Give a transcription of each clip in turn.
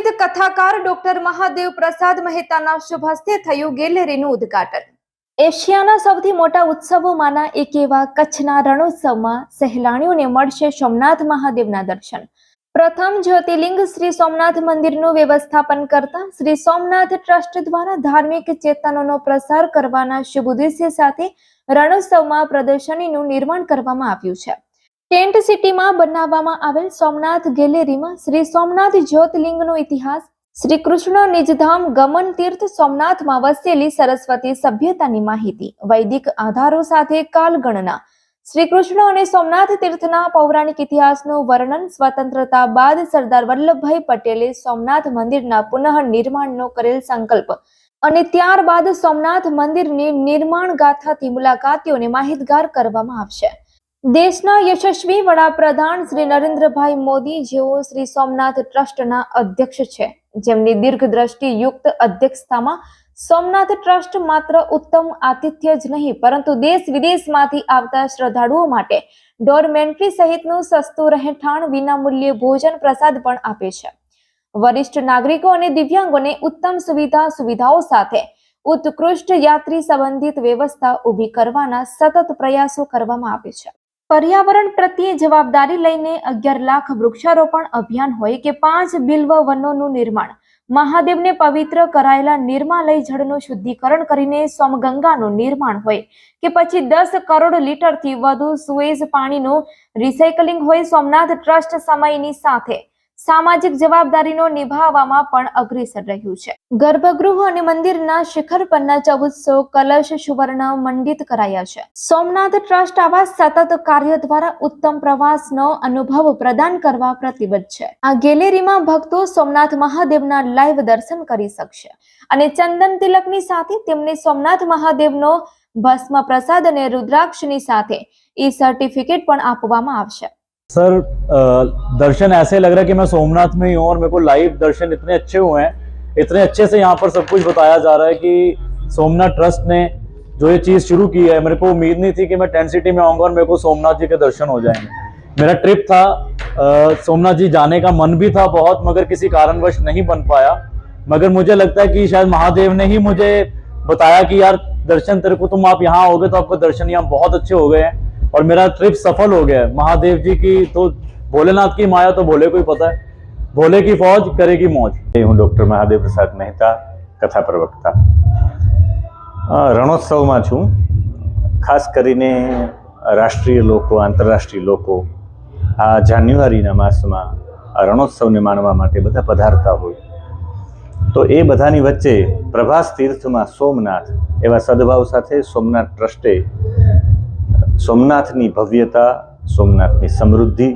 પ્રસિદ્ધ કથાકાર ડોક્ટર મહાદેવ પ્રસાદ મહેતાના શુભ હસ્તે થયું ગેલેરીનું ઉદ્ઘાટન. એશિયાના સૌથી મોટા ઉત્સવોમાંના એક એવા કચ્છના રણોત્સવમાં સહેલાણીઓને મળશે સોમનાથ મહાદેવના દર્શન. પ્રથમ જ્યોતિર્લિંગ શ્રી સોમનાથ મંદિરનું વ્યવસ્થાપન કરતા શ્રી સોમનાથ ટ્રસ્ટ દ્વારા ધાર્મિક ચેતનોનો પ્રસાર કરવાના શુભ ઉદ્દેશ્ય સાથે રણોત્સવમાં પ્રદર્શનીનું નિર્માણ કરવામાં આવ્યું છે. ટેન્ટ સિટીમાં બનાવવામાં આવેલ સોમનાથ ગેલેરીમાં શ્રી સોમનાથ જ્યોતિર્લિંગનો ઇતિહાસ, શ્રી કૃષ્ણ નિજધામ ગમન તીર્થ સોમનાથમાં વસેલી સરસ્વતી સભ્યતાની માહિતી, વૈદિક આધારો સાથે કાલગણના. શ્રી કૃષ્ણ અને સોમનાથ તીર્થના પૌરાણિક ઇતિહાસનું વર્ણન સ્વતંત્રતા બાદ સરદાર વલ્લભભાઈ પટેલે સોમનાથ મંદિરના પુનઃ નિર્માણનો કરેલ સંકલ્પ અને ત્યારબાદ સોમનાથ મંદિરની નિર્માણ ગાથાથી મુલાકાતીઓને માહિતગાર કરવામાં આવશે. દેશના યશસ્વી વડાપ્રધાન શ્રી નરેન્દ્રભાઈ મોદી જેઓ શ્રી સોમનાથ ટ્રસ્ટના અધ્યક્ષ છે, જેમની દીર્ઘદ્રષ્ટિ યુક્ત અધ્યક્ષતામાં સોમનાથ ટ્રસ્ટ માત્ર ઉત્તમ આતિથ્ય જ નહીં, પરંતુ દેશ વિદેશમાંથી આવતા શ્રદ્ધાળુઓ માટે ડોરમેન્ટ્રી સહિતનું સસ્તું રહેઠાણ, વિનામૂલ્યે ભોજન પ્રસાદ પણ આપે છે. વરિષ્ઠ નાગરિકો અને દિવ્યાંગોને ઉત્તમ સુવિધા, સુવિધાઓ સાથે ઉત્કૃષ્ટ યાત્રી સંબંધિત વ્યવસ્થા ઊભી કરવાના સતત પ્રયાસો કરવામાં આવે છે. પર્યાવરણ પ્રત્યે જવાબદારી લઈને અગિયાર લાખ વૃક્ષારોપણ અભિયાન હોય કે પાંચ બિલ્વ વનોનું નિર્માણ, મહાદેવને પવિત્ર કરાયેલા નિર્માલય જળનું શુદ્ધિકરણ કરીને સોમગંગાનું નિર્માણ હોય કે પછી દસ કરોડ લીટરથી વધુ સુએઝ પાણીનું રિસાયકલિંગ હોય, સોમનાથ ટ્રસ્ટ સમયની સાથે સામાજિક જવાબદારીનો નિભાવવામાં પણ અગ્રેસર રહ્યું છે. ગર્ભગૃહ અને મંદિરના શિખર પરના ચૌદસો કલશ સુવર્ણ મંડિત કરાયા છે. સોમનાથ ટ્રસ્ટ આવા સતત કાર્ય દ્વારા ઉત્તમ પ્રવાસનો અનુભવ પ્રદાન કરવા પ્રતિબદ્ધ છે. આ ગેલેરીમાં ભક્તો સોમનાથ મહાદેવના લાઈવ દર્શન કરી શકશે અને ચંદન તિલકની સાથે તેમને સોમનાથ મહાદેવનો ભસ્મ પ્રસાદ અને રુદ્રાક્ષની સાથે ઈ સર્ટિફિકેટ પણ આપવામાં આવશે. सर दर्शन ऐसे लग रहा है कि मैं सोमनाथ में ही हूँ और मेरे को लाइव दर्शन इतने अच्छे हुए हैं। इतने अच्छे से यहाँ पर सब कुछ बताया जा रहा है कि सोमनाथ ट्रस्ट ने जो ये चीज़ शुरू की है, मेरे को उम्मीद नहीं थी कि मैं टेंट सिटी में आऊँगा और मेरे को सोमनाथ जी के दर्शन हो जाएँगे। मेरा ट्रिप था सोमनाथ जी जाने का मन भी था बहुत, मगर किसी कारणवश नहीं बन पाया। मगर मुझे लगता है कि शायद महादेव ने ही मुझे बताया कि यार, दर्शन तेरे को, तुम आप यहाँ आओगे तो आपको दर्शन यहाँ बहुत अच्छे हो गए हैं। और मेरा ट्रिप सफल हो गया है महादेव जी की तो भोलेनाथ की माया तो भोले को ही पता है भोले की फौज करेगी मौज હું ડૉક્ટર મહાદેવ પ્રસાદ મહેતા કથા પ્રવક્તા અ, રણોત્સવમાં છું ખાસ કરીને રાષ્ટ્રીય લોકો આંતરરાષ્ટ્રીય લોકો આ જાન્યુઆરીના માસમાં આ રણોત્સવને માણવા માટે બધા પધારતા હોય તો એ બધાની વચ્ચે પ્રભાસ તીર્થમાં સોમનાથ એવા સદભાવ સાથે સોમનાથ ટ્રસ્ટે સોમનાથની ભવ્યતા, સોમનાથની સમૃદ્ધિ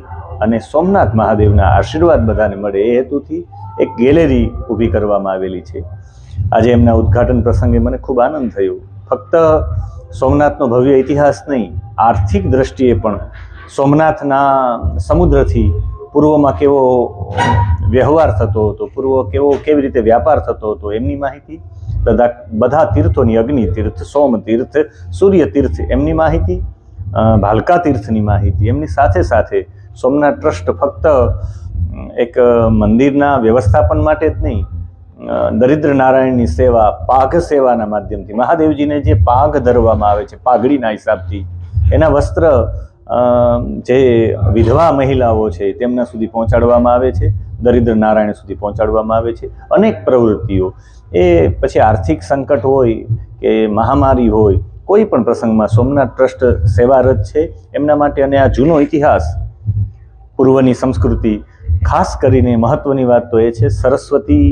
અને સોમનાથ મહાદેવના આશીર્વાદ બધાને મળે એ હેતુથી એક ગેલેરી ઊભી કરવામાં આવેલી છે. આજે એમના ઉદ્ઘાટન પ્રસંગે મને ખૂબ આનંદ થયો. ફક્ત સોમનાથનો ભવ્ય ઇતિહાસ નહીં, આર્થિક દ્રષ્ટિએ પણ સોમનાથના સમુદ્રથી પૂર્વમાં કેવો વ્યવહાર થતો હતો, પૂર્વ કેવો કેવી રીતે વ્યાપાર થતો હતો એમની માહિતી, બધા બધા તીર્થોની અગ્નિ તીર્થ, સોમ તીર્થ, સૂર્ય તીર્થ એમની માહિતી ભાલકા તીર્થની માહિતી. એમની સાથે સાથે સોમનાથ ટ્રસ્ટ ફક્ત એક મંદિરના વ્યવસ્થાપન માટે જ નહીં દરિદ્ર નારાયણની સેવા, પાઘ સેવાના માધ્યમથી. મહાદેવજીને જે પાઘ ધરવામાં આવે છે, પાઘડીના હિસાબથી, એના વસ્ત્ર જે વિધવા મહિલાઓ છે, તેમના સુધી પહોંચાડવામાં આવે છે, દરિદ્ર નારાયણ સુધી પહોંચાડવામાં આવે છે. અનેક પ્રવૃત્તિઓ. એ પછી આર્થિક સંકટ હોય કે મહામારી હોય કોઈ પણ પ્રસંગમાં સોમનાથ ટ્રસ્ટ સેવારત છે. એમના માટે અને આ જૂનો ઇતિહાસ પૂર્વની સંસ્કૃતિ, ખાસ કરીને મહત્વની વાત તો એ છે, સરસ્વતી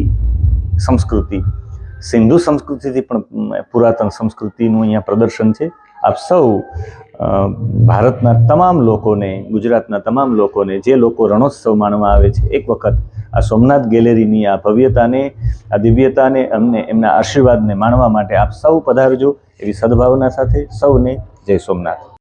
સંસ્કૃતિ. સિંધુ સંસ્કૃતિથી પણ પુરાતન સંસ્કૃતિનું અહીંયા પ્રદર્શન છે. આપ સૌ ભારતના તમામ લોકોને, ગુજરાતના તમામ લોકોને, જે લોકો રણોત્સવ માણવા આવે છે, એક વખત આ સોમનાથ ગેલેરીની આ ભવ્યતાને, આ દિવ્યતાને અમને એમના આશીર્વાદને માણવા માટે આપ સૌ પધારજો એવી સદભાવના સાથે સૌને જય સોમનાથ.